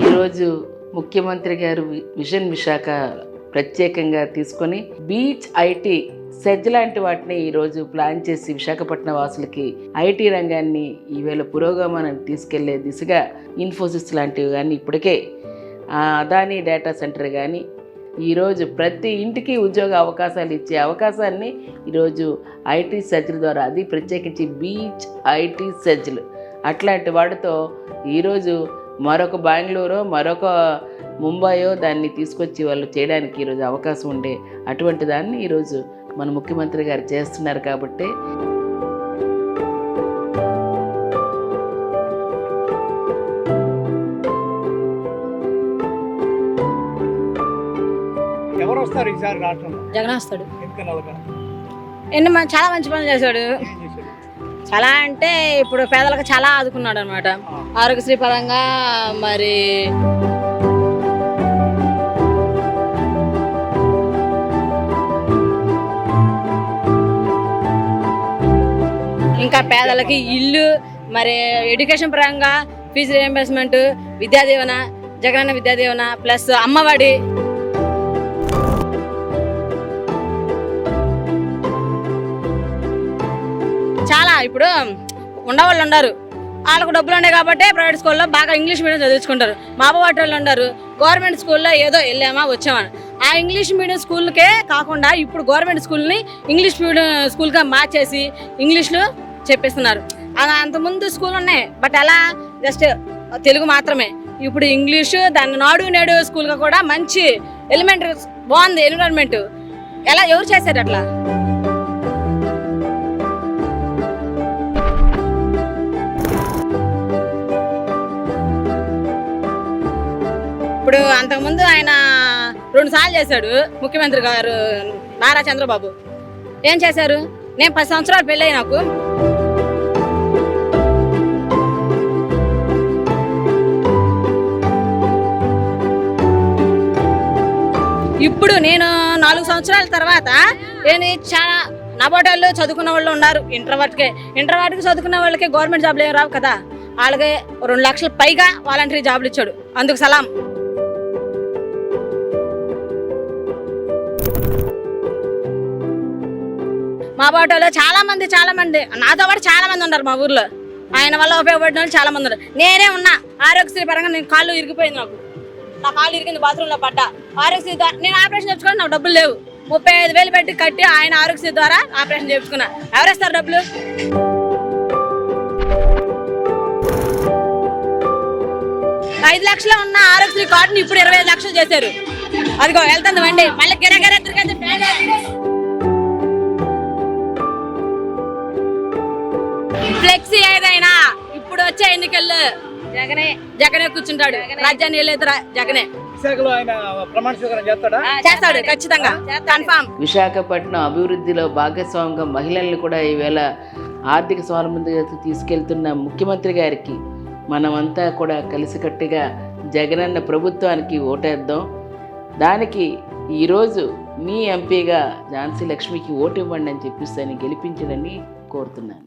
ఈరోజు ముఖ్యమంత్రి గారు వి- విజన్ విశాఖ ప్రత్యేకంగా తీసుకొని బీచ్ ఐటీ సెజ్ లాంటి వాటిని ఈరోజు ప్లాన్ చేసి విశాఖపట్నం వాసులకి ఐటీ రంగాన్ని ఈవేళ పురోగమనం తీసుకెళ్ళే దిశగా ఇన్ఫోసిస్ లాంటివి కానీ ఇప్పటికే అదానీ డేటా సెంటర్ కానీ ఈరోజు ప్రతి ఇంటికి ఉద్యోగ అవకాశాలు ఇచ్చే అవకాశాన్ని ఈరోజు ఐటీ సెజ్ల ద్వారా అది ప్రత్యేకించి బీచ్ ఐటీ సెజ్లు అట్లాంటి వాటితో ఈరోజు మరొక బెంగళూరు మరొక ముంబయో దాన్ని తీసుకొచ్చి వాళ్ళు చేయడానికి ఈరోజు అవకాశం ఉండే అటువంటి దాన్ని ఈరోజు మన ముఖ్యమంత్రి గారు చేస్తున్నారు కాబట్టి. ఎవరు వస్తారు ఈసారి రాష్ట్రంలో? జగన్ వస్తాడు. ఎన్ని చాలా మంచి పనులు చేశాడు. చాలా అంటే ఇప్పుడు పేదలకు చాలా ఆదుకున్నాడు అనమాట ఆరోగ్యశ్రీ పరంగా మరి ఇంకా పేదలకి ఇల్లు మరి ఎడ్యుకేషన్ పరంగా fee reimbursement Vidyadeevena Jagananna Vidyadeevena plus Ammavodi ఇప్పుడు ఉండవాళ్ళు ఉన్నారు వాళ్ళకు డబ్బులు ఉన్నాయి కాబట్టి ప్రైవేట్ స్కూల్లో బాగా ఇంగ్లీష్ మీడియం చదివించుకుంటారు. మా వాటి వాళ్ళు ఉన్నారు గవర్నమెంట్ స్కూల్లో ఏదో వెళ్ళామా వచ్చామని ఆ ఇంగ్లీష్ మీడియం స్కూల్కే కాకుండా ఇప్పుడు గవర్నమెంట్ స్కూల్ని ఇంగ్లీష్ మీడియం స్కూల్గా మార్చేసి ఇంగ్లీష్లో చెప్పేస్తున్నారు. అలా అంతకుముందు స్కూల్ ఉన్నాయి. బట్ అలా జస్ట్ తెలుగు మాత్రమే. ఇప్పుడు ఇంగ్లీషు దాన్ని నాడు నేడు స్కూల్గా కూడా మంచి ఎలిమెంటరీ బాగుంది ఎన్విరాన్మెంట్ ఎలా ఎవరు చేశారు అట్లా? ఇప్పుడు అంతకుముందు ఆయన రెండు సార్లు చేశాడు ముఖ్యమంత్రి గారు నారా చంద్రబాబు. ఏం చేశారు? నేను పది సంవత్సరాలు పెళ్ళయి నాకు. ఇప్పుడు నేను నాలుగు సంవత్సరాల తర్వాత నేను చాలా నబోటాల్లో చదువుకున్న వాళ్ళు ఉన్నారు ఇంటర్ వాటికే ఇంటర్ వాటికి చదువుకున్న వాళ్ళకి గవర్నమెంట్ జాబ్లు ఏం రావు కదా. వాళ్ళకి రెండు లక్షల పైగా వాలంటరీ జాబ్లు ఇచ్చాడు. అందుకు సలాం. మా బాటలో చాలా మంది చాలా మంది నాతో పాటు చాలా మంది ఉన్నారు మా ఊర్లో. ఆయన వల్ల ఉపయోగపడిన వాళ్ళు చాలా మంది ఉన్నారు. నేనే ఉన్నా ఆరోగ్యశ్రీ పరంగా నేను కాళ్ళు ఇరిగిపోయింది నాకు. నా కాళ్ళు ఇరిగింది బాత్రూంలో పడ్డా. ఆరోగ్యశ్రీ ద్వారా నేను ఆపరేషన్ చేసుకుని నాకు డబ్బులు లేవు. ముప్పై ఐదు వేలు పెట్టి కట్టి ఆయన ఆరోగ్యశ్రీ ద్వారా ఆపరేషన్ చేయించుకున్నా. ఎవరేస్తారు డబ్బులు? ఐదు లక్షలు ఉన్న ఆరోగ్యశ్రీ కార్డుని ఇప్పుడు ఇరవై ఐదు లక్షలు చేశారు. అదిగో వెళ్తుంది వండి మళ్ళీ గిరగిర తిరిగేది ఫ్లెక్సీ ఏదైనా ఇప్పుడు వచ్చే ఎన్నికల్లో జగనే జగనే కూర్చుంటాడు. రాజ్యాన్ని వెళ్ళేది జగనే. విశాఖలో ఆయన ప్రమాణ స్వీకారం చేస్తాడా? చేస్తాడు ఖచ్చితంగా. కన్ఫామ్. విశాఖపట్నం అభివృద్ధిలో భాగస్వామ్యంగా మహిళల్ని కూడా ఈవేళ ఆర్థిక స్వావలంబిగా తీసుకెళ్తున్న ముఖ్యమంత్రి గారికి మనమంతా కూడా కలిసికట్టుగా జగనన్న ప్రభుత్వానికి ఓటేద్దాం. దానికి ఈరోజు మీ ఎంపీగా ఝాన్సీ లక్ష్మికి ఓటు ఇవ్వండి అని చెప్పిస్తే గెలిపించడని కోరుతున్నాను.